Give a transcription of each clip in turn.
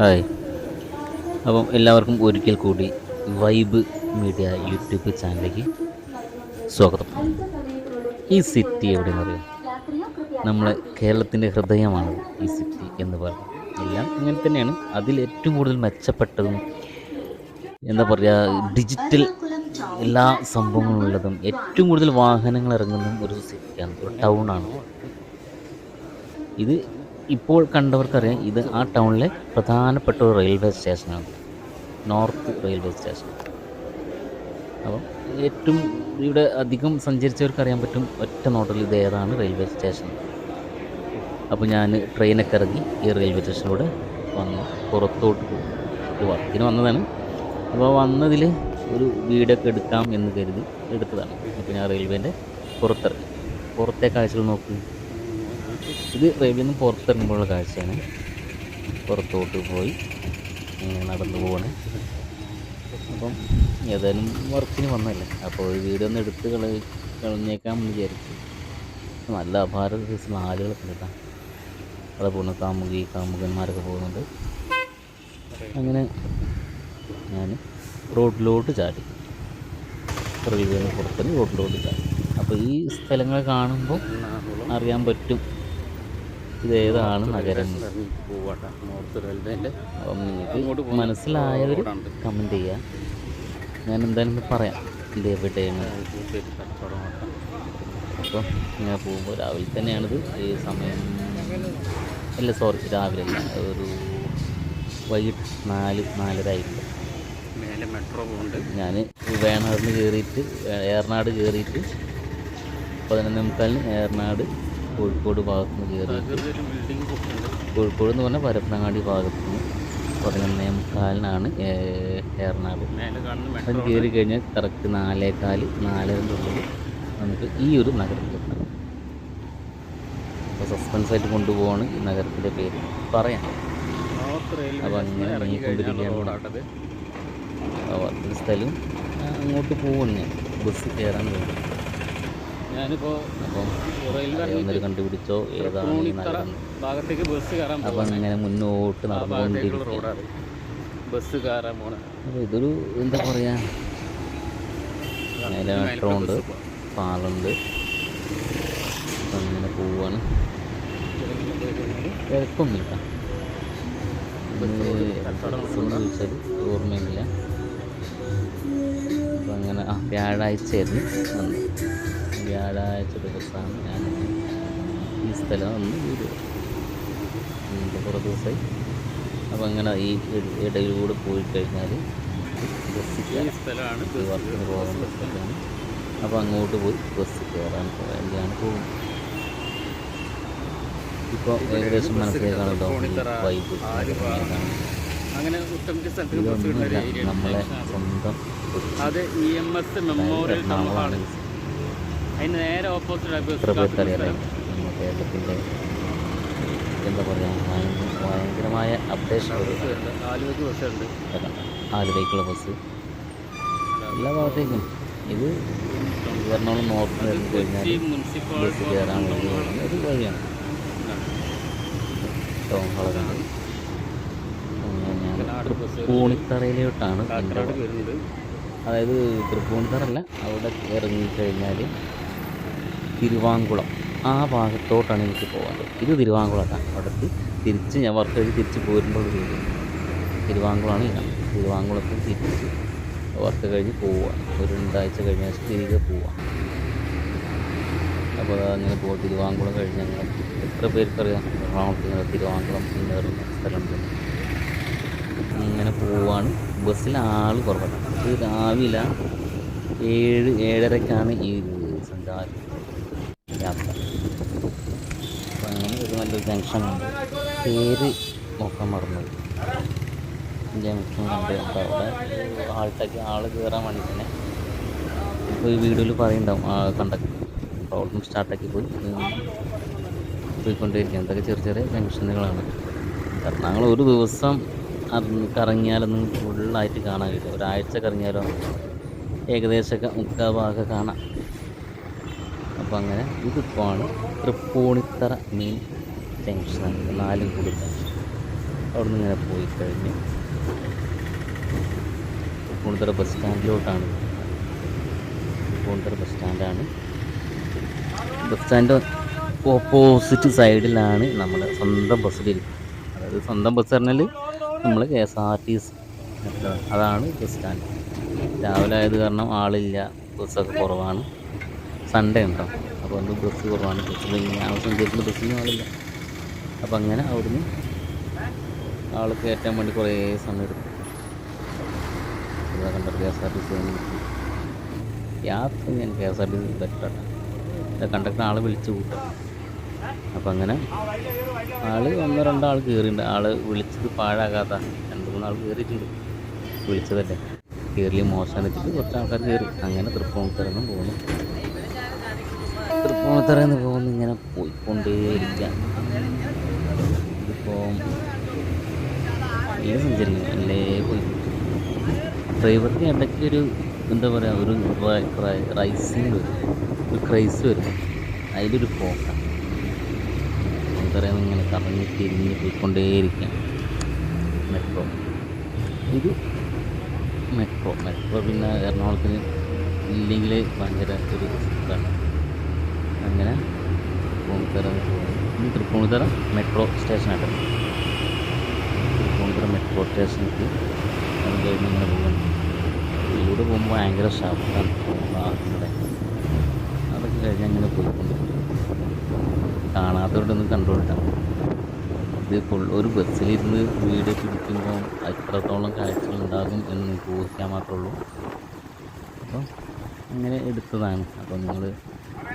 Hi. അപ്പം എല്ലാവർക്കും ഒരിക്കൽ കൂടി വൈബ് മീഡിയ യൂട്യൂബ് ചാനലിലേക്ക് സ്വാഗതം. ഈ സിറ്റി എവിടെയെന്ന് അറിയാം? നമ്മളെ കേരളത്തിന്റെ ഹൃദയമാണ് ഈ സിറ്റി എന്ന് പറയുന്നത്. എല്ലാം അങ്ങനെ തന്നെയാണ്. അതിൽ ഏറ്റവും കൂടുതൽ മെച്ചപ്പെട്ടതും എന്താ പറയുക ഡിജിറ്റൽ എല്ലാ സംഭവങ്ങളും ഉള്ളതും ഏറ്റവും കൂടുതൽ വാഹനങ്ങൾ ഇറങ്ങുന്നതും ഒരു സിറ്റിയാണ് ഒരു ടൗണാണ് ഇത് ഇപ്പോൾ കണ്ടവർക്കറിയാം ഇത് ആ ടൗണിലെ പ്രധാനപ്പെട്ട ഒരു റെയിൽവേ സ്റ്റേഷനാണ്. North railway station. അപ്പം ഏറ്റവും ഇവിടെ അധികം സഞ്ചരിച്ചവർക്ക് അറിയാൻ പറ്റും ഒറ്റ നോട്ടിൽ ഇത് ഏതാണ് റെയിൽവേ സ്റ്റേഷൻ. അപ്പോൾ ഞാൻ ട്രെയിനൊക്കെ ഇറങ്ങി ഈ റെയിൽവേ സ്റ്റേഷനിലൂടെ വന്ന് പുറത്തോട്ട് പോകും. വർക്കിന് വന്നതാണ്. അപ്പോൾ വന്നതിൽ ഒരു വീടൊക്കെ എടുക്കാം എന്ന് കരുതി എടുത്തതാണ്. അപ്പോൾ ഞാൻ റെയിൽവേന്റെ പുറത്തിറങ്ങി. പുറത്തെ കാഴ്ചകൾ നോക്കി. ഇത് റെയിൽവേയിൽ നിന്ന് പുറത്തിറങ്ങുമ്പോഴുള്ള കാഴ്ചയാണ്. പുറത്തോട്ട് പോയി നടന്നു പോവാണ്. അപ്പം ഏതായാലും വർക്കിന് വന്നല്ലേ അപ്പോൾ ഒരു വീഡിയോ ഒന്ന് എടുത്ത് കള കളഞ്ഞേക്കാം എന്ന് വിചാരിച്ചു. നല്ല അപാര ദിവസം ആളുകളൊക്കെ കേട്ടോ. അവിടെ പോകുന്നു കാമുകി കാമുകന്മാരൊക്കെ പോകുന്നുണ്ട്. അങ്ങനെ ഞാൻ റോഡിലോട്ട് ചാടി. റെയിൽവേ പുറത്തുനിന്ന് റോഡിലോട്ട് ചാടി. അപ്പോൾ ഈ സ്ഥലങ്ങൾ കാണുമ്പോൾ അറിയാൻ പറ്റും ഇതേതാണ് നഗരം? അപ്പം നിങ്ങൾക്ക് മനസ്സിലായവർ കമന്റ് ചെയ്യുക ഞാൻ എന്തായാലും പറയാം. ഇത് എവിടെയാണ്? അപ്പോൾ ഇങ്ങനെ പോകുമ്പോൾ രാവിലെ തന്നെയാണിത്. ഈ സമയം അല്ല സോറി രാവിലെ അല്ല. ഒരു വൈകിട്ട് നാല് നാലര ആയിട്ടുണ്ട്. മേലെ മെട്രോ പോകുന്നുണ്ട് ഞാൻ വേണാടിന് കയറിയിട്ട് ഏറനാട് കയറിയിട്ട് പതിനൊന്നേ മുക്കാലിന് ഏറനാട് കോഴിക്കോട് ഭാഗത്തുനിന്ന് കയറിയിട്ട് കോഴിക്കോട് എന്ന് പറഞ്ഞാൽ പരപ്പനങ്ങാടി ഭാഗത്തുനിന്ന് പതിനൊന്നേ മുക്കാലിനാണ് എറണാകുളം അത് കയറി കഴിഞ്ഞാൽ കറക്റ്റ് നാലേകാൽ നാലരന്റെ നമുക്ക് ഈ ഒരു നഗരത്തിലെത്താം അപ്പോൾ സസ്പെൻസ് ആയിട്ട് കൊണ്ടുപോവാണ് ഈ നഗരത്തിന്റെ പേര്. പറയാം. അപ്പോൾ അങ്ങനെ ഇറങ്ങിക്കൊണ്ടിരിക്കുകയാണ് അപ്പോൾ വർക്കിന്റെ സ്ഥലം അങ്ങോട്ട് പോകുന്നു ബസ് കയറാൻ വേണ്ടി. ഞാനിപ്പോൾ റെയിൽവേ കണ്ടുപിടിച്ചോ ഏതാണ് ഭാഗത്തേക്ക് ബസ് കയറാൻ അപ്പം പോകുന്നത് അങ്ങനെ മുന്നോട്ട് നടന്നുകൊണ്ടിരിക്കും. റോഡാണ് ബസ് കയറാൻ പോണ ഇതൊരു എന്താ പറയുക മേലെ മെട്രോ ഉണ്ട്. പാലുണ്ട് അങ്ങനെ പോവാണ്. തിരക്കൊന്നുമില്ല ചോദിച്ചാൽ ഓർമ്മയില്ല. അപ്പം അങ്ങനെ ആ വ്യാഴാഴ്ചയായിരുന്നു വന്നത് വ്യാഴാഴ്ച ദിവസമാണ് ഞാൻ ഈ സ്ഥലം ഒന്ന് വീട് കുറേ ദിവസമായി. അപ്പോൾ അങ്ങനെ ഈ ഇട- ഇടയിലൂടെ പോയി കഴിഞ്ഞാൽ ബസ് സ്ഥലമാണ് വർക്കിന് പോകാൻ സ്ഥലമാണ് അപ്പോൾ അങ്ങോട്ട് പോയി ബസ് കയറാൻ വേണ്ടിയാണ് പോകുന്നത്. ഇപ്പോൾ ഏകദേശം മനസ്സിലാക്കാണല്ലോ വൈബ് അങ്ങനെ നമ്മളെ സ്വന്തം അതെ E M S memorial town അതിന് നേരെ ഓപ്പോസിറ്റ് കേരളത്തിന്റെ എന്താ പറയുക ഭയങ്കരമായ അപ്ഡേഷൻ ബസ്സുണ്ട്. ആലുവയ്ക്ക് ബസ്സുണ്ട്. ആലുവയ്ക്കുള്ള ബസ് എല്ലാ ഭാഗത്തേക്കും. ഇത് എറണാകുളം നോർത്ത് കഴിഞ്ഞാൽ ബസ് കയറാനുള്ള ഒരു വഴിയാണ്. ടൗൺ ഹാളാണ് ഞാൻ തൃപ്പൂണിത്തറയിലോട്ടാണ് അതായത് തൃപ്പൂണിത്തറല്ല അവിടെ അവിടെ ഇറങ്ങിക്കഴിഞ്ഞാൽ തിരുവാങ്കുളം. ആ ഭാഗത്തോട്ടാണ് എനിക്ക് പോകേണ്ടത് ഇത് തിരുവാങ്കുളത്താണ്. അവിടേക്ക് തിരിച്ച് ഞാൻ വർക്ക് കഴിഞ്ഞ് തിരിച്ച് പോരുമ്പോൾ ഒരു തിരുവാങ്കുളമാണ് ഇതാണ് തിരുവാങ്കുളത്ത് തിരിച്ച് വർക്ക് കഴിഞ്ഞ് പോവുക. ഒരു രണ്ടാഴ്ച കഴിഞ്ഞ തിരികെ പോവുക. അപ്പോൾ അങ്ങനെ പോകും തിരുവാങ്കുളം കഴിഞ്ഞ് അങ്ങനെ എത്ര പേർക്കറിയാം എറണാകുളത്ത് ഇങ്ങനെ തിരുവാങ്കുളം എന്ന് പറയുന്ന സ്ഥലമുണ്ട്. അങ്ങനെ പോവാണ്. ബസ്സിൽ ആൾ കുറവാണ്. ഇത് രാവിലെ ഏഴ് ഏഴരക്കാണ് ഈ സഞ്ചാര യാത്ര അപ്പോൾ അങ്ങനെ ഒരു ജംഗ്ഷൻ ജംഗ്ഷനുണ്ട്. പേര് നോക്കാൻ മറന്നു. ജംഗ്ഷൻ കണ്ട് അപ്പോൾ അവിടെ? ആൾട്ടൊക്കെ ആൾ കയറാൻ വേണ്ടി തന്നെ ഇപ്പോൾ ഈ വീഡിയോയിൽ പറയുന്നുണ്ടാവും ആ കണ്ടക്ടർ അപ്പോൾ അവിടെ നിന്ന് സ്റ്റാർട്ടാക്കി പോയി പോയിക്കൊണ്ടിരിക്കുക ഇതൊക്കെ ചെറിയ ചെറിയ ജംഗ്ഷനുകളാണ്. എറണാകുളം ഒരു ദിവസം കറങ്ങിയാലൊന്നും ഫുള്ളായിട്ട് കാണാൻ കഴിയില്ല. ഒരാഴ്ച കറങ്ങിയാലോ ഏകദേശമൊക്കെ മുക്കാൽ ഭാഗമൊക്കെ കാണാം. അപ്പോൾ അങ്ങനെ ഇതിപ്പോൾ ആണ് തൃപ്പൂണിത്തറ മെയിൻ ജംഗ്ഷനാണ് നാല് കൂടി ജംഗ്ഷൻ അവിടെ നിന്ന് ഇങ്ങനെ പോയി കഴിഞ്ഞ് പൂണിത്തറ ബസ് സ്റ്റാൻഡിലോട്ടാണ്. പൂണിത്തറ ബസ് സ്റ്റാൻഡാണ്. ബസ് സ്റ്റാൻഡ് ഓപ്പോസിറ്റ് സൈഡിലാണ് നമ്മൾ സ്വന്തം ബസ്സിലിരിക്കുന്നത് അതായത് സ്വന്തം ബസ് പറഞ്ഞാൽ നമ്മൾ K S R T C അതാണ് ബസ് സ്റ്റാൻഡ്. രാവിലെ ആയത് കാരണം ആളില്ല. ബസ്സൊക്കെ കുറവാണ്. സൺഡേ ഉണ്ടോ? അപ്പോൾ ബസ് കുറവാണ്. ബസ്സിൽ ഞാൻ സഞ്ചരിക്കുന്ന ബസ്സിൽ ആളില്ല. അപ്പം അങ്ങനെ അവിടുന്ന് ആൾ കയറ്റാൻ വേണ്ടി കുറേ സമയം എടുക്കും ഇവിടെ കണ്ടത് K S R T C യാത്ര ഞാൻ K S R T C ബെറ്ററാണ് കണ്ടക്ടർ ആൾ വിളിച്ച് കൂട്ടും. അപ്പം അങ്ങനെ ആൾ ഒന്നോ രണ്ടോ ആൾ കയറിയിട്ടുണ്ട് ആൾ വിളിച്ചത് പാഴാകാത്ത രണ്ട് മൂന്നാൾ കയറിയിട്ടുണ്ട് വിളിച്ചതല്ലേ? കയറിയ മോശം വെച്ചിട്ട് കുറച്ച് ആൾക്കാർ കയറി അങ്ങനെ തൃപ്പൂണിത്തരങ്ങും പോകുന്നു തൃപ്പൂണിത്തറ നിന്ന് പോകുന്നു. ഇങ്ങനെ പോയിക്കൊണ്ടേയിരിക്കാം. ഇതിപ്പോൾ എല്ലാം സഞ്ചരിക്കും അല്ലേ പോയി? ഡ്രൈവർക്ക് ഇടയ്ക്ക് ഒരു എന്താ പറയുക ഒരു റൈസിങ് വരും. ഒരു ക്രൈസ് വരും. അതിലൊരു പോക്കാണ് നമുക്കറിയാം ഇങ്ങനെ കറങ്ങി തിരിഞ്ഞ് പോയിക്കൊണ്ടേയിരിക്കാം. മെട്രോ. ഇത് മെട്രോ. മെട്രോ പിന്നെ എറണാകുളത്തിന് ഇല്ലെങ്കിൽ ഭയങ്കര ഒരു ഇതാണ്. അങ്ങനെ തൃപ്പൂണിത്തറ തൃപ്പൂണിത്തറ മെട്രോ സ്റ്റേഷനായിട്ട് തൃപ്പൂണിത്തറ മെട്രോ സ്റ്റേഷനിലേക്ക് അത് കഴിഞ്ഞ് ഇങ്ങനെ പോകുന്നു ഇവിടെ പോകുമ്പോൾ ഭയങ്കര ശബ്ദമാണ് വാഹനങ്ങളുടെ അതൊക്കെ കഴിഞ്ഞ് അങ്ങനെ പോയിക്കൊണ്ടിരിക്കും കാണാത്തവരോടൊന്ന് കണ്ടുകൊണ്ടാണ് ഇത് ഒരു ബസ്സിലിരുന്ന് വീഡിയോ പിടിക്കുമ്പോൾ എത്രത്തോളം കാഴ്ചകൾ ഉണ്ടാകും എന്ന് നിങ്ങൾക്ക് ഊഹിക്കാൻ മാത്രമേ ഉള്ളൂ. അപ്പോൾ അങ്ങനെ എടുത്തതാണ്. അപ്പോൾ നിങ്ങൾ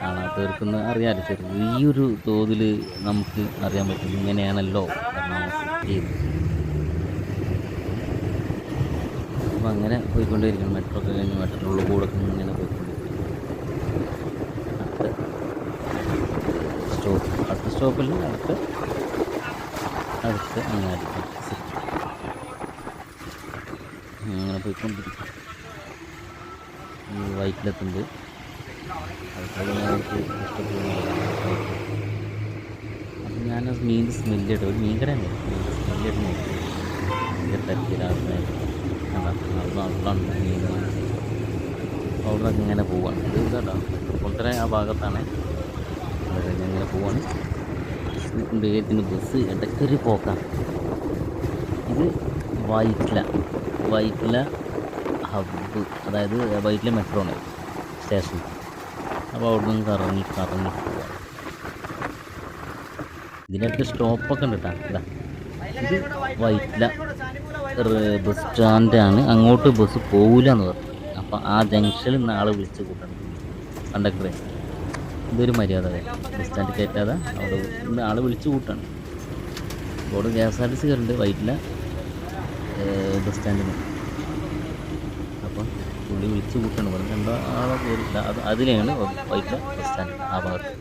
കാണാത്തവർക്കൊന്ന് അറിയാമല്ലോ ചെറിയൊരു തോതിൽ നമുക്ക് അറിയാൻ പറ്റും ഇങ്ങനെയാണല്ലോ എറണാകുളം അപ്പം അങ്ങനെ പോയിക്കൊണ്ടേയിരിക്കണം മെട്രോ ഒക്കെ കഴിഞ്ഞ് മെട്രോയുടെ കൂടെ ഇങ്ങനെ പോയിക്കൊണ്ടിരിക്കും അടുത്ത സ്റ്റോപ്പ് അടുത്ത സ്റ്റോപ്പിൽ അടുത്ത് അടുത്ത് അങ്ങാടി അങ്ങനെ പോയിക്കൊണ്ടിരിക്കും വൈറ്റിലെത്തുന്നുണ്ട് ഞങ്ങൾക്ക് ഇഷ്ടപ്പെടുന്ന അപ്പം ഞാൻ മീൻ സ്മെല്ലിട്ട് ഒരു മീൻ കടയാണ് മീൻ സ്മെല്ലിട്ട് നോക്കി. ഭയങ്കര തിരക്കിലാണ് ആളുകളുണ്ട് മീൻ. ഇങ്ങനെ പോവാണ്. ഇത് കേട്ടോ കൊണ്ടര ആ ഭാഗത്താണ്. ഇങ്ങനെ പോവാണ്. കൊണ്ടേത്തിന് ബസ്. ഇടയ്ക്കൊരു പോക്കാണ് ഇത് വൈറ്റില. വൈറ്റില ഹബ്ബ്. അതായത് വൈറ്റില മെട്രോ ആണ് സ്റ്റേഷൻ. അപ്പോൾ അവിടെ നിന്ന് കറങ്ങി കറങ്ങി പോവാം. ഇതിനടുത്ത് സ്റ്റോപ്പൊക്കെ ഉണ്ട് കേട്ടോ ഇതാ വൈറ്റില ബസ് സ്റ്റാൻഡാണ്. അങ്ങോട്ട് ബസ് പോകില്ല എന്ന് പറഞ്ഞു. അപ്പോൾ ആ ജംഗ്ഷനിൽ നിന്ന് ആൾ വിളിച്ച് കൂട്ടണം. കണ്ടക്ടറെ ഇതൊരു മര്യാദ ബസ് സ്റ്റാൻഡ് കയറ്റാതെ അവിടെ ആളെ വിളിച്ച് കൂട്ടണം. അവിടെ K S R T C കയറുന്നുണ്ട് വൈറ്റില ബസ് സ്റ്റാൻഡിൽ നിന്ന് പുള്ളി വിളിച്ച് കൂട്ടണം പറഞ്ഞത്. രണ്ടോ ആളെ കയറില്ല അത് അതിലെയാണ് വൈറ്റിലെ ബസ് സ്റ്റാൻഡ് ആ ഭാഗത്ത്.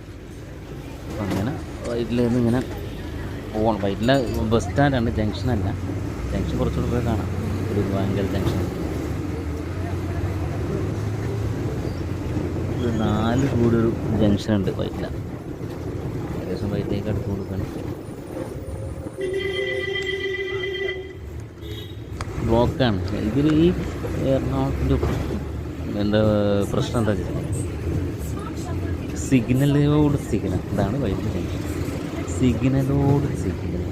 അപ്പം അങ്ങനെ വൈറ്റില നിന്ന് ഇങ്ങനെ പോകണം വൈറ്റിലെ ബസ് സ്റ്റാൻഡാണ് ജംഗ്ഷനല്ല ജംഗ്ഷൻ കുറച്ചുകൂടെ പോയി കാണാം. ഒരു ഭയങ്കര ജംഗ്ഷൻ. നാല് കൂടി ഒരു ജംഗ്ഷൻ ഉണ്ട് വൈറ്റില ഏകദേശം വൈറ്റിലേക്ക് അടുത്ത് കൊടുക്കണം. ബ്ലോക്കാണ്. ഇതിൽ ഈ എറണാകുളത്തിന്റെ എന്താ പ്രശ്നം എന്താ വെച്ചാൽ സിഗ്നലോട് സിഗ്നൽ. ഇതാണ് വൈദ്യുതി സിഗ്നലോട് സിഗ്നൽ.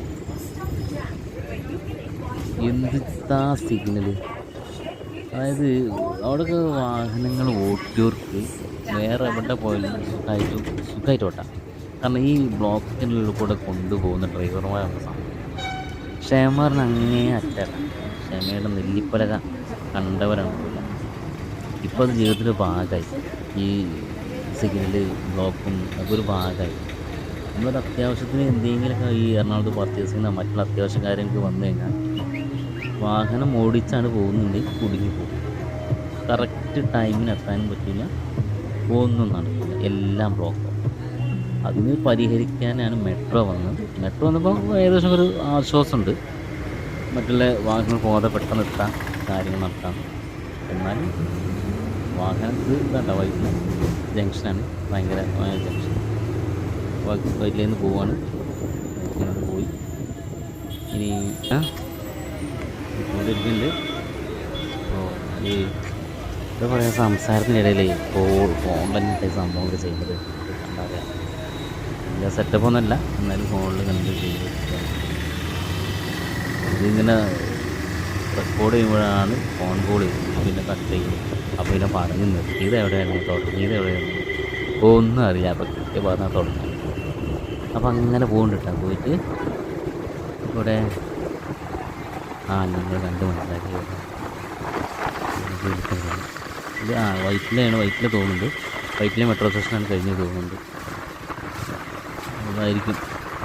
എന്താ സിഗ്നൽ അതായത് അവിടെയൊക്കെ വാഹനങ്ങൾ ഓട്ടിയവർക്ക് വേറെ എവിടെ പോയാലും സുഖമായിട്ട് സുഖമായിട്ട് ഓട്ടാം. കാരണം ഈ ബ്ലോക്കിനുള്ളിൽ കൂടെ കൊണ്ടുപോകുന്ന ഡ്രൈവർമാരാണ് സാധനം ക്ഷേമറിന് അങ്ങേ അറ്റ. ക്ഷമയുടെ നെല്ലിപ്പലക. കണ്ടവരാണ് പോലും ഇപ്പോൾ അത് ജീവിതത്തിന്റെ ഭാഗമായി. ഈ സിഗ്നൽ ബ്ലോക്കും ഒക്കെ ഒരു ഭാഗമായി. നമ്മളൊരു അത്യാവശ്യത്തിന് എന്തെങ്കിലുമൊക്കെ ഈ എറണാകുളത്ത് പർച്ചേസിങ്ങിനോ മറ്റുള്ള അത്യാവശ്യ കാര്യങ്ങൾക്ക് വന്നു കഴിഞ്ഞാൽ വാഹനം ഓടിച്ചാണ് പോകുന്നുണ്ടെങ്കിൽ കുടുങ്ങി പോകും. കറക്റ്റ് ടൈമിന് എത്താനും പറ്റില്ല ഒന്നും നടക്കില്ല എല്ലാം ബ്ലോക്ക് അതിന് പരിഹരിക്കാനാണ് മെട്രോ വന്നത്. മെട്രോ വന്നപ്പോൾ ഏകദേശം ഒരു ആശ്വാസമുണ്ട്. മറ്റുള്ള വാഹനങ്ങൾ പോകാതെ പെട്ടെന്ന് എത്താം കാര്യങ്ങൾ നടത്താം. എന്നാലും വാഹനം ഇത് വൈകുന്ന ജംഗ്ഷനാണ്. ഭയങ്കര ജംഗ്ഷൻ. നിന്ന് പോവാണ്. വൈകിലേക്ക് പോയി. ഇനി ഇരിക്കുന്നുണ്ട്. അപ്പോൾ ഈ എന്താ പറയുക സംസാരത്തിനിടയിൽ ഇപ്പോൾ ഫോൺ തന്നെ സംഭവം ചെയ്യുന്നത് പറയുക വലിയ സെറ്റപ്പൊന്നുമല്ല എന്നാലും ഫോണിൽ കണ്ട് ചെയ്ത് ഇതിങ്ങനെ റെക്കോർഡ് ചെയ്യുമ്പോഴാണ് ഫോൺ കോൾ ചെയ്യുന്നത് പിന്നെ കട്ട് ചെയ്യും അപ്പോൾ പിന്നെ പറഞ്ഞു നിർത്തിയത് എവിടെയാണ് തുടങ്ങിയത് എവിടെയാണ് ഒന്നും അറിയില്ല. അപ്പോൾ കൃത്യം പറഞ്ഞാൽ തുടങ്ങി. അപ്പോൾ അങ്ങനെ പോകുന്നുണ്ട് പോയിട്ട് ഇവിടെ ആ നിങ്ങൾ കണ്ട് മനസ്സിലാക്കി ഇത് ആ വൈറ്റിലാണ്. വൈറ്റിലെ തോന്നുന്നുണ്ട്. വൈറ്റിലെ മെട്രോ സ്റ്റേഷനാണ് കഴിഞ്ഞ് തോന്നുന്നുണ്ട്. അതായിരിക്കും.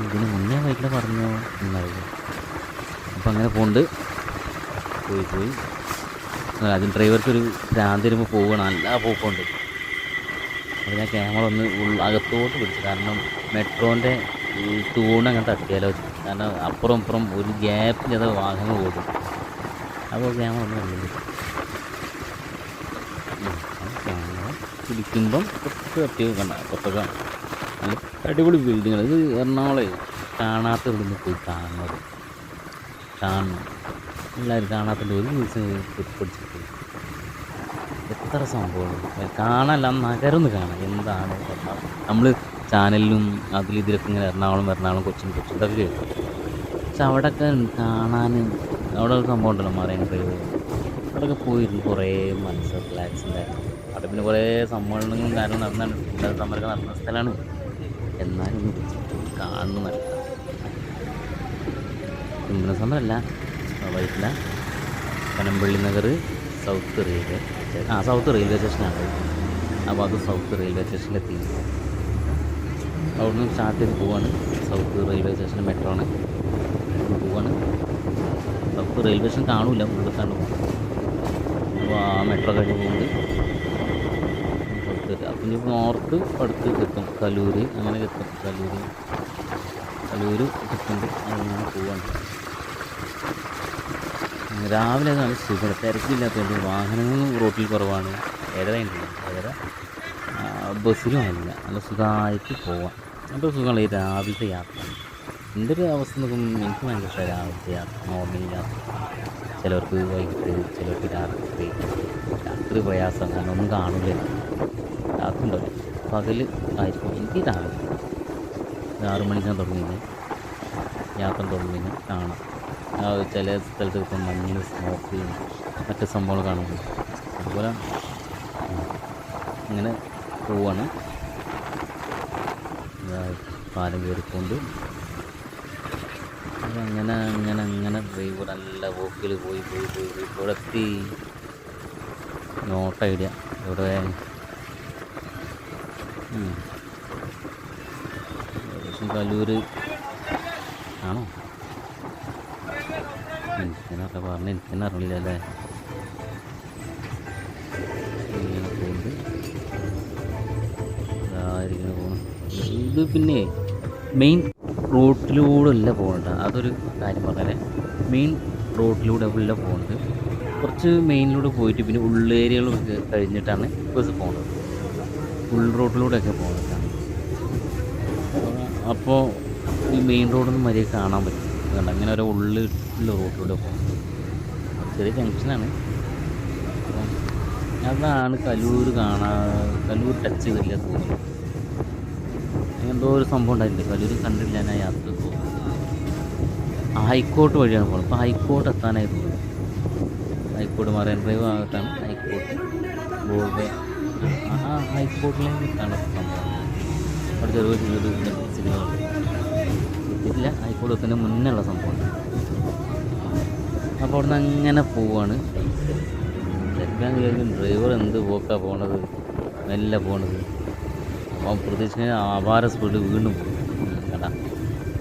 ഇതിന് മുന്നേ വൈറ്റിലെ പറഞ്ഞോ? എന്നറിയില്ല അപ്പം അങ്ങനെ പോകുന്നുണ്ട് പോയി. പോയി അതിന് ഡ്രൈവർക്ക് ഒരു ഭ്രാന്തി വരുമ്പോൾ പോവുകയാണ്. നല്ല പോക്കുണ്ട്. അപ്പോൾ ഞാൻ ക്യാമറ ഒന്ന് അകത്തോട്ട് പിടിച്ചു. കാരണം മെട്രോന്റെ തൂണ് അങ്ങനെ തട്ടിയാലോ. കാരണം അപ്പുറം അപ്പുറം ഒരു ഗ്യാപ്പില്ലാതെ വാഹനങ്ങൾ ഓടും. അപ്പോൾ ക്യാമറ ഒന്ന് കണ്ടു. പിടിക്കുമ്പം കുറച്ച് തട്ടി കണ്ട. കുറച്ചൊക്കെ നല്ല അടിപൊളി ബിൽഡിങ്ങൾ ഇത് എറണാകുളം കാണാത്ത ഇവിടുന്ന് പോയി കാണുന്നത് കാണണം. എല്ലാവരും കാണാത്തതിന്റെ ഒരു ദിവസം പിടിച്ചിട്ട് എത്ര സംഭവമാണ് കാണാനല്ല നഗരം കാണാം. എന്താണ് നമ്മൾ ചാനലിലും അതിൽ ഇതിലൊക്കെ ഇങ്ങനെ എറണാകുളം എറണാകുളം കൊച്ചിൻ കൊച്ചിൻ ഇതൊക്കെ കേൾക്കും പക്ഷെ അവിടെയൊക്കെ കാണാൻ അവിടെ ഒരു സംഭവം ഉണ്ടല്ലോ മറൈൻ ഡ്രൈവ്. അവിടെയൊക്കെ പോയിരുന്നു കുറേ മനസ്സ് റിലാക്സ് ഉണ്ടായിരുന്നു അവിടെ പിന്നെ കുറേ സമ്മേളനങ്ങളും കാര്യങ്ങളും നടന്നാണ് ഉന്നത സമരമൊക്കെ നടന്ന സ്ഥലമാണ്. എന്നാലും കാണുന്നു നല്ല സമരമല്ല. വൈറ്റില പനമ്പള്ളി നഗർ സൗത്ത് റെയിൽവേ ആ സൗത്ത് റെയിൽവേ സ്റ്റേഷനാണ് അപ്പോൾ അത് സൗത്ത് റെയിൽവേ സ്റ്റേഷനിലെത്തി. അവിടുന്ന് സ്റ്റാർട്ട് ചെയ്ത് പോവാണ്. സൗത്ത് റെയിൽവേ സ്റ്റേഷൻ മെട്രോ ആണ്. പോവാണ്. സൗത്ത് റെയിൽവേ സ്റ്റേഷൻ കാണൂല ഉള്ളിലേക്കാണ് പോകുന്നത് അപ്പോൾ ആ മെട്രോ കഴിഞ്ഞ് പോകുന്നുണ്ട്. അപ്പം ഇനി നോർത്ത് അടുത്ത് എത്തും. കലൂർ അങ്ങനെ എത്തും. കലൂർ കലൂർ എത്തുന്നുണ്ട് അങ്ങനെ പോവാണ്. രാവിലെ നല്ല സുഖം തിരക്കില്ലാത്തതുകൊണ്ട് വാഹനങ്ങളും റോട്ടിൽ കുറവാണ്. ഏഴര ആ, ബസ്സിലും ആയില്ല നല്ല സുഖമായിട്ട് പോവാം. നല്ല സുഖമാണ് ഈ രാവിലത്തെ യാത്ര. എന്റെ ഒരു അവസ്ഥ നോക്കുമ്പോൾ എനിക്ക് ഭയങ്കര ഇഷ്ടമാണ് രാവിലത്തെ യാത്ര. മോർണിംഗ് യാത്ര. ചിലവർക്ക് വൈകിട്ട് ചിലവർക്ക് രാത്രി. രാത്രി പ്രയാസം. കാരണം ഒന്നും കാണില്ല രാത്രി ഉണ്ടാവില്ല പകൽ ആയിരിക്കും. എനിക്ക് രാവിലെ. ആറ് മണിക്കാണ് തുടങ്ങിയത് യാത്ര തുടങ്ങിയത് കാണാം. ചില സ്ഥലത്ത് ഇപ്പം മഞ്ഞ് സ്മോക്ക് മറ്റു സംഭവങ്ങൾ കാണുന്നു അതുപോലെ ഇങ്ങനെ പോവാണ്. പാലം കയറിക്കൊണ്ട്. അങ്ങനെ അങ്ങനെ അങ്ങനെ ഡ്രൈവർ നല്ല വോക്കിൽ പോയി പോയി പോയി പോയി. ഇവിടെ എത്തി. നോട്ട് ഐഡിയ ഇവിടെ. ഏകദേശം കലൂർ ആണോ? എനിക്കെന്നൊക്കെ പറഞ്ഞ് എനിക്കെന്നെ അറിയില്ല അല്ലേ ഇങ്ങനെ പോകുന്നുണ്ട് ഇതായിരിക്കുന്നു പോകണം ഇത് പിന്നെ മെയിൻ റോട്ടിലൂടെ അല്ല പോകണ്ട അതൊരു കാര്യം പറഞ്ഞാലേ മെയിൻ റോട്ടിലൂടെ അല്ല പോകുന്നത് കുറച്ച് മെയിനിലൂടെ പോയിട്ട് പിന്നെ ഉള്ളേരിയകളൊക്കെ കഴിഞ്ഞിട്ടാണ് ബസ് പോകുന്നത് ഉൾ റോട്ടിലൂടെയൊക്കെ പോകുന്നതാണ് അപ്പോൾ ഈ മെയിൻ റോഡൊന്നും മര്യാദ കാണാൻ പറ്റും. അതുകൊണ്ട് അങ്ങനെ ഒരു ഉള്ളിലുള്ള റോട്ടിലൂടെ പോകും. ചെറിയ ജംഗ്ഷനാണ് അപ്പം അതാണ് കലൂർ കാണാ കലൂർ ടച്ച് ചെയ്തില്ല തോന്നുന്നു. എന്തോ ഒരു സംഭവം ഉണ്ടായിട്ടുണ്ട്. കലൂർ കണ്ടില്ല ഞാൻ യാത്ര തോന്നുന്നു ഹൈക്കോട്ട് വഴിയാണ് പോകുന്നത് അപ്പോൾ ഹൈക്കോട്ട് എത്താനായി തോന്നുന്നു ഹൈക്കോട്ട് മറൈൻ ഡ്രൈവ് ഭാഗത്താണ് ഹൈക്കോട്ട്. ബോർഡ് ആ ഹൈക്കോട്ടിലേക്ക് എത്താനുള്ള സംഭവം. അവിടെ ചെറിയ ചെറിയൊരു സിഗ്നലുണ്ട് ഹൈക്കോടതി തന്നെ മുന്നേ ഉള്ള സംഭവമാണ് അപ്പോൾ അവിടുന്ന് അങ്ങനെ പോവാണ്. ചെക്കാൻ വിചാരിക്കും ഡ്രൈവർ എന്ത് പോക്കാ പോണത് മെല്ലെ പോണത്. അപ്പോൾ പ്രതീക്ഷിക്കുന്ന അപാര സ്പീഡ് വീണ്ടും പോകും കണ്ട?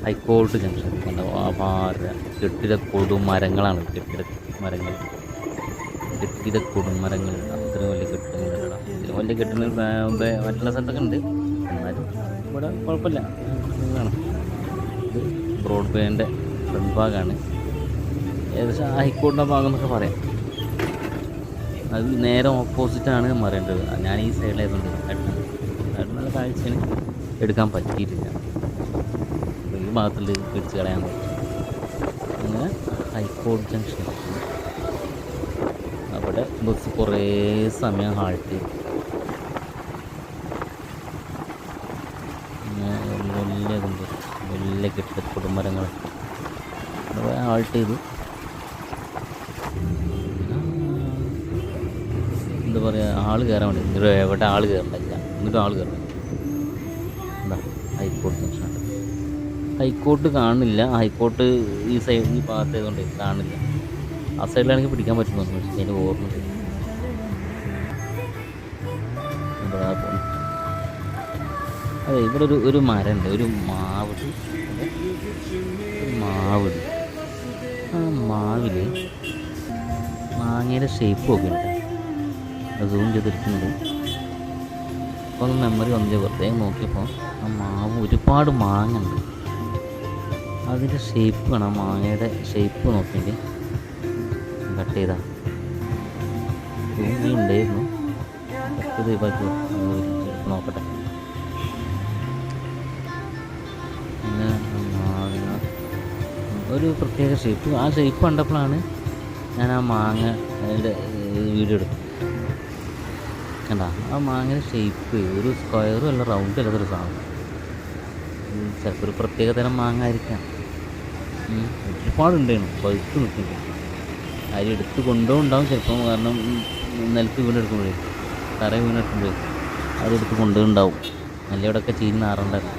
ഹൈക്കോർട്ട് ജംഗ്ഷൻ കണ്ട അപാര കെട്ടിട കൊടുമരങ്ങളാണ് കെട്ടിട മരങ്ങൾ. കെട്ടിട കൊടുമരങ്ങൾ അത്രയും വലിയ കെട്ടിടങ്ങളാണ് ഇതിലും വലിയ കെട്ടിടങ്ങൾ മറ്റുള്ള സ്ഥലത്തൊക്കെ ഉണ്ട്. എന്നാലും ഇവിടെ കുഴപ്പമില്ല. ബ്രോഡ് ബേന്റെ ഫ്രണ്ട് ഭാഗമാണ് ഏകദേശം ഹൈക്കോടിന്റെ ഭാഗം എന്നൊക്കെ പറയാം. അത് നേരെ ഓപ്പോസിറ്റാണ് മറേണ്ടത് ഞാൻ ഈ സൈഡിലായതുകൊണ്ട് ഏട്ടൻ നല്ല കാഴ്ചയാണ്. എടുക്കാൻ പറ്റിയിട്ടില്ല. ഈ ഭാഗത്തിൽ പിടിച്ച് കളയാൻ പറ്റും. അങ്ങനെ ഹൈക്കോട്ട് ജംഗ്ഷൻ അവിടെ ബസ് കുറേ സമയം ഹാൾട്ട് ചെയ്തു പിന്നെ വലിയ ഇതുണ്ട് വലിയ കെട്ടിട കുടുംബരങ്ങൾ. അതുപോലെ ആൾട്ട് ചെയ്തു. എന്താ പറയുക ആൾ കയറാൻ വേണ്ടി. ഇവിടെ എവിടെ ആൾ കയറണ്ടില്ല എന്നിട്ടും ആൾ കയറണം എന്താ? ഹൈക്കോർട്ട് ജംഗ്ഷനാണ് ഹൈക്കോർട്ട് കാണില്ല ഹൈക്കോർട്ട് ഈ സൈഡ് ഈ ഭാഗത്തായതുകൊണ്ട് കാണില്ല ആ സൈഡിലാണെങ്കിൽ പിടിക്കാൻ പറ്റുന്നു പക്ഷേ അതിന്റെ ഓർമ്മ അതെ ഇവിടെ ഒരു ഒരു മരമുണ്ട്. ഒരു മാവ്. ഒരു ആ മാവിൽ മാങ്ങയുടെ ഷേപ്പ് ഒക്കെ ഉണ്ട്. സൂം ചെയ്തിരിക്കുന്നത് അപ്പോൾ ഒന്ന് മെമ്മറി വന്നില്ല വെറുതെ നോക്കിയപ്പോൾ ആ മാവ് ഒരുപാട് മാങ്ങ ഉണ്ട്. അതിന്റെ ഷേപ്പ് വേണം ആ മാങ്ങയുടെ ഷേപ്പ് നോക്കിയിട്ട് കട്ട് ചെയ്താ. ഭൂമി ഉണ്ടായിരുന്നു കട്ട് ചെയ്ത് ഒരു പ്രത്യേക ഷേപ്പ് ആ ഷേപ്പ് കണ്ടപ്പോഴാണ് ഞാൻ ആ മാങ്ങ അതിന്റെ വീഡിയോ എടുത്തു കണ്ട? ആ മാങ്ങയുടെ ഷേപ്പ് ഒരു സ്ക്വയറും അല്ല റൗണ്ടും അല്ലാത്തൊരു സാധനം. ചിലപ്പോൾ ഒരു പ്രത്യേക തരം മാങ്ങ ആയിരിക്കാം. ഒരുപാടുണ്ടായിരുന്നു പഴുത്ത് നിൽക്കുന്നുണ്ട് അരി എടുത്ത് കൊണ്ടുപോകുണ്ടാവും ചിലപ്പം കാരണം നിലത്ത് വീണെടുക്കുമ്പോഴേ തറ വീണെടുക്കുമ്പോഴേ അതെടുത്ത് കൊണ്ടുപോകുണ്ടാവും നല്ല ഇവിടെയൊക്കെ ചീഞ്ഞ് നാറുണ്ടായിരുന്നു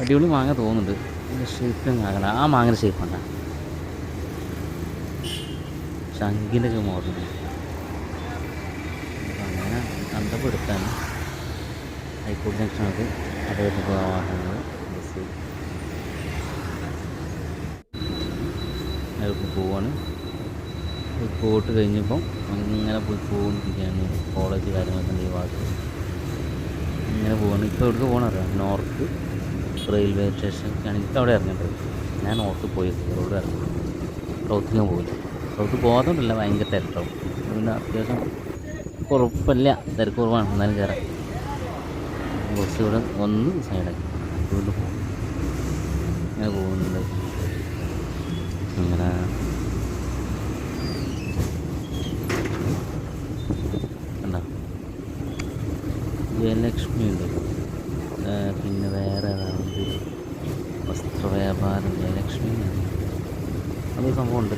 അടിപൊളി മാങ്ങ തോന്നുന്നുണ്ട്. ഇതിന്റെ ഷേപ്പ് ആകണം ആ മാങ്ങയുടെ ഷേപ്പ് വേണ്ട ശങ്കിന്റെ ഒക്കെ മോർന്നു അങ്ങനെ കണ്ടപ്പോൾ എടുത്താണ് ഹൈക്കോടതി ജംഗ്ഷനൊക്കെ അതായത് വാഹനങ്ങൾ ബസ് അതൊക്കെ പോവാണ്. പോയിട്ട് കഴിഞ്ഞപ്പം അങ്ങനെ പോയി പോകുന്നിരിക്കുകയാണ് കോളേജ് കാര്യങ്ങളൊക്കെ ഉണ്ട് ഈ ഭാഗത്ത് ഇങ്ങനെ പോവാണ്. ഇപ്പോൾ എവിടേക്ക് പോകണം നോർത്ത് റെയിൽവേ സ്റ്റേഷനൊക്കെയാണ് എനിക്ക് അവിടെ ഇറങ്ങേണ്ടത്. ഞാൻ നോർത്ത് പോയി റോഡ് ഇറങ്ങി. സൗത്ത് ഞാൻ പോയില്ല. സൗത്ത് പോകാത്തോണ്ടല്ല ഭയങ്കര തിരക്കാവും. പിന്നെ അത്യാവശ്യം കുഴപ്പമില്ല. തിരക്ക് കുറവാണ്. എന്നാലും കയറാം. ബസ് ഇവിടെ ഒന്ന് സൈഡാക്കി. വീണ്ടും പോകും അങ്ങനെ പോകുന്നുണ്ട്. അങ്ങനെ. ജയലക്ഷ്മി ഉണ്ട് പിന്നെ വേറെ ഏതാണ്ട് വസ്ത്രവ്യാപാരം ജയലക്ഷ്മി. അത് സംഭവമുണ്ട്.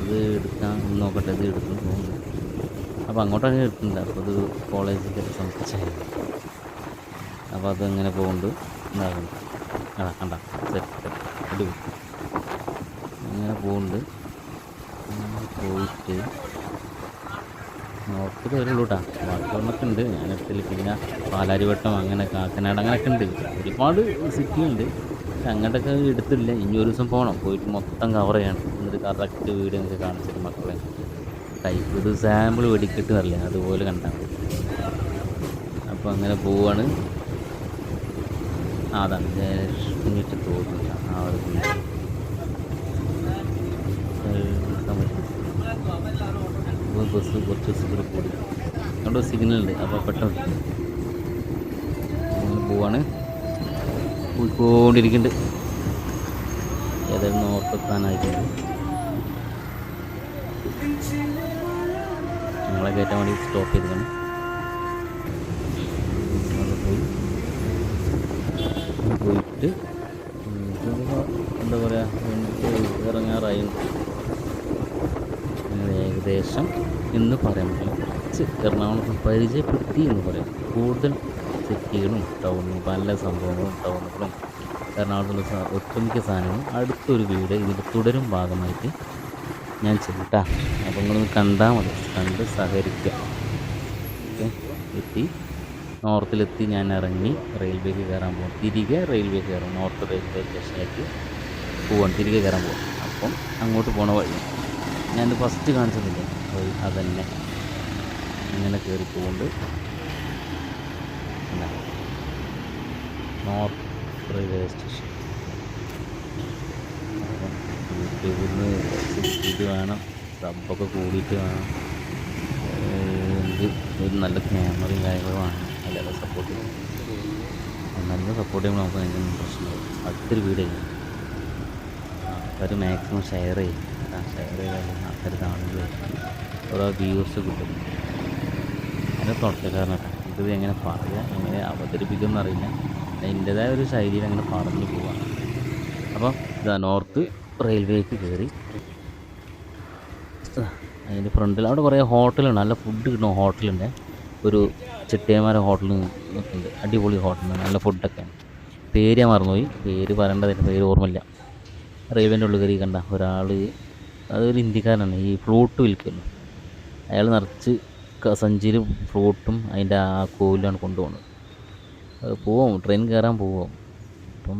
അത് എടുക്കാൻ നോക്കട്ടെ ഇത് എടുക്കും തോന്നുന്നു അപ്പോൾ അങ്ങോട്ടങ്ങനെ എടുക്കുന്നില്ല അപ്പോൾ അത് കോളേജിൽ സംസാരിച്ചു അപ്പോൾ അതങ്ങനെ പോകുന്നുണ്ട്. ഉണ്ടാകും കണ്ട. കണ്ട സെറ്റ് അടിപൊളി. അങ്ങനെ പോകുന്നുണ്ട്. പോയിട്ട് നോർത്തിൽ വരുള്ളൂ കേട്ടോ ബാക്കിയുള്ളൊക്കെ ഉണ്ട് ഞാനിടത്തിൽ പിന്നെ പാലാരിവട്ടം അങ്ങനെ കാക്കനാട് അങ്ങനെയൊക്കെ ഉണ്ട്. ഒരുപാട് സിറ്റിയുണ്ട് പക്ഷെ അങ്ങോട്ടൊക്കെ എടുത്തില്ല ഇനി ഒരു ദിവസം പോകണം പോയിട്ട് മൊത്തം കവർ ചെയ്യണം. എന്നിട്ട് കറക്റ്റ് വീട് നിങ്ങൾക്ക് കാണിച്ചിട്ട് മക്കളെ. ടൈപ്പ് ഇത് സാമ്പിൾ വെടിക്കെട്ട് അറിയില്ല അതുപോലെ കണ്ടാൽ മതി. അപ്പോൾ അങ്ങനെ പോവാണ്. അതാണ്. ജയലക്ഷ്മിട്ട് തോന്നുന്നില്ല ആ ഒരു പുള്ളി. എടുക്കാൻ പറ്റും അപ്പോൾ ബസ് കുറച്ച് സ്പീഡ് കൂടി അവിടെ സിഗ്നൽ ഉണ്ട്. അപ്പോൾ പെട്ടെന്ന് പോവാണ്. പോയിക്കൊണ്ടിരിക്കുന്നുണ്ട് ഏതായാലും നോർത്തെത്താനായിട്ടുണ്ട്. ഞങ്ങളെ കയറ്റാൻ വേണ്ടി സ്റ്റോപ്പ് ചെയ്തതാണ് പോയിട്ട് എന്താ പറയുക ഇറങ്ങാറായി. ഏകദേശം എന്ന് പറയാൻ പറ്റില്ല. കുറച്ച് എറണാകുളത്ത് പരിചയപ്പെടുത്തി എന്ന് പറയാം. കൂടുതൽ സിറ്റികളും ടൗണും പല സംഭവങ്ങളും ടൗണുകളും എറണാകുളത്തുള്ള സാ ഒട്ടുമിക്ക സാധനങ്ങളും അടുത്തൊരു വീട് ഇതിന്റെ തുടരും ഭാഗമായിട്ട് ഞാൻ ചെയ്യട്ടാ. അപ്പോൾ നിങ്ങളൊന്ന് കണ്ടാൽ മതി. കണ്ട് സഹകരിക്കുക ഓക്കെ. എത്തി. നോർത്തിലെത്തി ഞാൻ ഇറങ്ങി റെയിൽവേക്ക് കയറാൻ പോകും തിരികെ റെയിൽവേ കയറും. നോർത്ത് റെയിൽവേ സ്റ്റേഷനിലേക്ക് പോവാൻ തിരികെ കയറാൻ പോകും അപ്പം അങ്ങോട്ട് പോണ വഴി ഞാൻ ഫസ്റ്റ് കാണിച്ചതില്ലേ? വഴി അതന്നെ. ഇങ്ങനെ കയറി പോകുന്നുണ്ട് എന്താ നോർത്ത് റെയിൽവേ സ്റ്റേഷൻ യൂട്യൂബിൽ നിന്ന് വേണം. സബ്ബൊക്കെ കൂടിയിട്ട് വേണം. ഒരു നല്ല ക്യാമറയും കാര്യങ്ങളും വേണം. അല്ലാതെ സപ്പോർട്ട് ചെയ്യും നല്ല സപ്പോർട്ട് ചെയ്യുമ്പോൾ നമുക്ക് അതിന്റെ പ്രശ്നമില്ല. അടുത്തൊരു വീഡിയോ ചെയ്യാം ആൾക്കാർ മാക്സിമം ഷെയർ ചെയ്യും. ഷെയർ ചെയ്താലും കാണുമ്പോൾ ഓരോ വ്യൂസ് കിട്ടും. അങ്ങനെ തുടക്കക്കാരനാണ് ഇത് എങ്ങനെ പറയാം എങ്ങനെ അവതരിപ്പിക്കുമെന്ന് അറിയില്ല. എന്റെതായ ഒരു ശൈലിയിൽ അങ്ങനെ പറഞ്ഞു പോവാം. അപ്പം ഇതാ നോർത്ത് റെയിൽവേക്ക് കയറി. അതിന്റെ ഫ്രണ്ടിൽ അവിടെ കുറേ ഹോട്ടലുണ്ട് നല്ല ഫുഡ് കിട്ടുന്ന ഹോട്ടലുണ്ട് ഒരു ചിട്ടയന്മാരെ ഹോട്ടൽ ഉണ്ട് അടിപൊളി ഹോട്ടലുണ്ട് നല്ല ഫുഡൊക്കെ പേര് ഞാൻ മറന്നുപോയി. പേര് പറയേണ്ടതിന്റെ പേര് ഓർമ്മയില്ല. റെയിൽവേന്റെ ഉള്ളിൽ കയറി കണ്ട ഒരാൾ അതൊരു ഇന്ത്യക്കാരനാണ്. ഈ ഫ്ലൂട്ട് വിൽക്കുന്നു. അയാൾ നിറച്ച് സഞ്ചിയിൽ ഫ്രൂട്ടും അതിന്റെ ആ കോലാണ് കൊണ്ടുപോകുന്നത്. പോവും. ട്രെയിൻ കയറാൻ പോവും. അപ്പം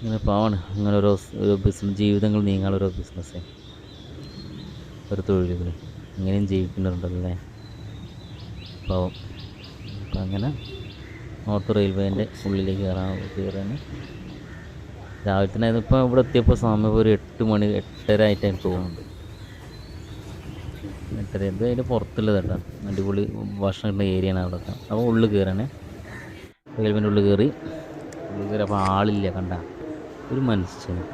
ഇങ്ങനെ പാവാണ്. ഇങ്ങനെ ഓരോ ഓരോ ബിസിനസ് ജീവിതങ്ങൾ നീങ്ങാൻ ഓരോ ബിസിനസ് ഒരു തൊഴിലുകൾ ഇങ്ങനെയും ജീവിക്കുന്നുണ്ടല്ലേ പാവം. അപ്പം അങ്ങനെ നോർത്ത് റെയിൽവേന്റെ ഉള്ളിലേക്ക് കയറാൻ കയറാൻ രാവിലെ തന്നെ ഇപ്പോൾ ഇവിടെ എത്തിയപ്പോൾ സമയം ഒരു എട്ട് മണി എട്ടര ആയിട്ടാണ് തോന്നുന്നുണ്ട്. എട്ടര ഇത് അതിന്റെ പുറത്തുള്ളത് കേട്ടോ. അടിപൊളി ഭക്ഷണം കിട്ടുന്ന ഏരിയയാണ് അവിടെ അപ്പോൾ ഉള്ളിൽ കയറണേ. ഹെൽമെന്റ് ഉള്ളിൽ കയറി ഉള്ളിൽ കയറി അപ്പോൾ ആളില്ല കണ്ട. ഒരു മനുഷ്യന്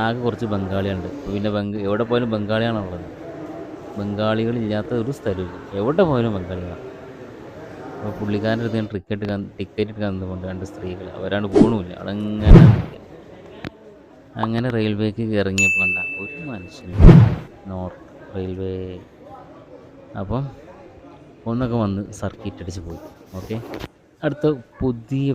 ആകെ കുറച്ച് ബംഗാളിയുണ്ട് പിന്നെ ബംഗ എവിടെ പോയാലും ബംഗാളിയാണുള്ളത് ബംഗാളികളില്ലാത്ത ഒരു സ്ഥലമില്ല എവിടെ പോയാലും ബംഗാളികളാണ്. അപ്പോൾ പുള്ളിക്കാരന്റെ അടുത്ത് ഞാൻ ടിക്കറ്റ് ടിക്കറ്റ് എടുക്കാൻ നിന്നുകൊണ്ട് രണ്ട് സ്ത്രീകൾ അവരാണ്ട് പോകണമില്ല നിൽക്കുക. അങ്ങനെ റെയിൽവേക്ക് ഇറങ്ങിയപ്പോൾ കണ്ട ഒരു മനുഷ്യൻ നോർത്ത് റെയിൽവേ അപ്പം ഒന്നൊക്കെ വന്ന് സർക്കിറ്റ് അടിച്ച് പോയി. ഓക്കെ അടുത്ത പുതിയ